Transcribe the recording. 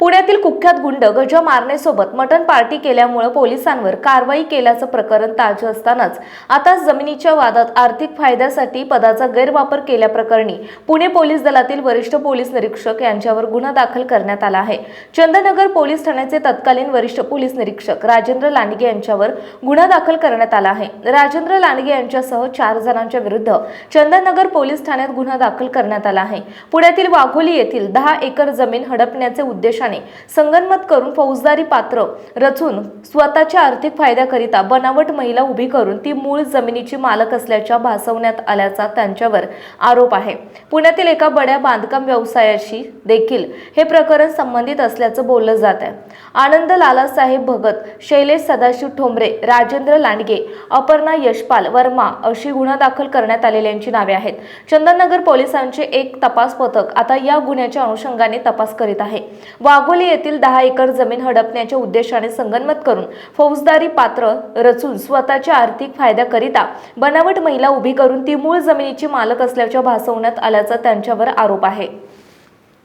पुण्यातील कुख्यात गुंड गजा मारण्यासोबत मटण पार्टी केल्यामुळे पोलिसांवर कारवाई केल्याचं प्रकरण ताज असतानाच आता जमिनीच्या वादात आर्थिक फायद्यासाठी पदाचा गैरवापर केल्याप्रकरणी पुणे पोलीस दलातील वरिष्ठ पोलीस निरीक्षक यांच्यावर गुन्हा दाखल करण्यात आला आहे. चंदनगर पोलीस ठाण्याचे तत्कालीन वरिष्ठ पोलीस निरीक्षक राजेंद्र लांडगे यांच्यावर गुन्हा दाखल करण्यात आला आहे. राजेंद्र लांडगे यांच्यासह चार जणांच्या विरुद्ध चंदनगर पोलीस ठाण्यात गुन्हा दाखल करण्यात आला आहे. पुण्यातील वाघोली येथील दहा एकर जमीन हडपण्याचे उद्देश उद्देशाने संगनमत करून फौजदारी पात्र रचून स्वतःच्या आर्थिक फायद्याकरिता बनावट महिला उभी करून ती मूळ जमिनीची मालक असल्याच्या भासवण्यात आल्याचा त्यांच्यावर आरोप आहे. पुण्यातील एका बड्या बांधकाम व्यवसायाशी देखील हे प्रकरण संबंधित असल्याचं बोललं जात आहे. आनंद लालासाहेब भगत शैलेश सदाशिव ठोंबरे राजेंद्र लांडगे अपर्णा यशपाल वर्मा अशी गुन्हा दाखल करण्यात आलेल्यांची नावे आहेत. चंदननगर पोलिसांचे एक तपास पथक आता या गुन्ह्याच्या अनुषंगाने तपास करीत आहे. वाघोली येथील दहा एकर जमीन हडपण्याच्या उद्देशाने संगनमत करून फौजदारी पात्र रचून स्वतःच्या आर्थिक फायद्याकरिता बनावट महिला उभी करून ती मूळ जमिनीची मालक असल्याच्या भासवण्यात आल्याचा त्यांच्यावर आरोप आहे.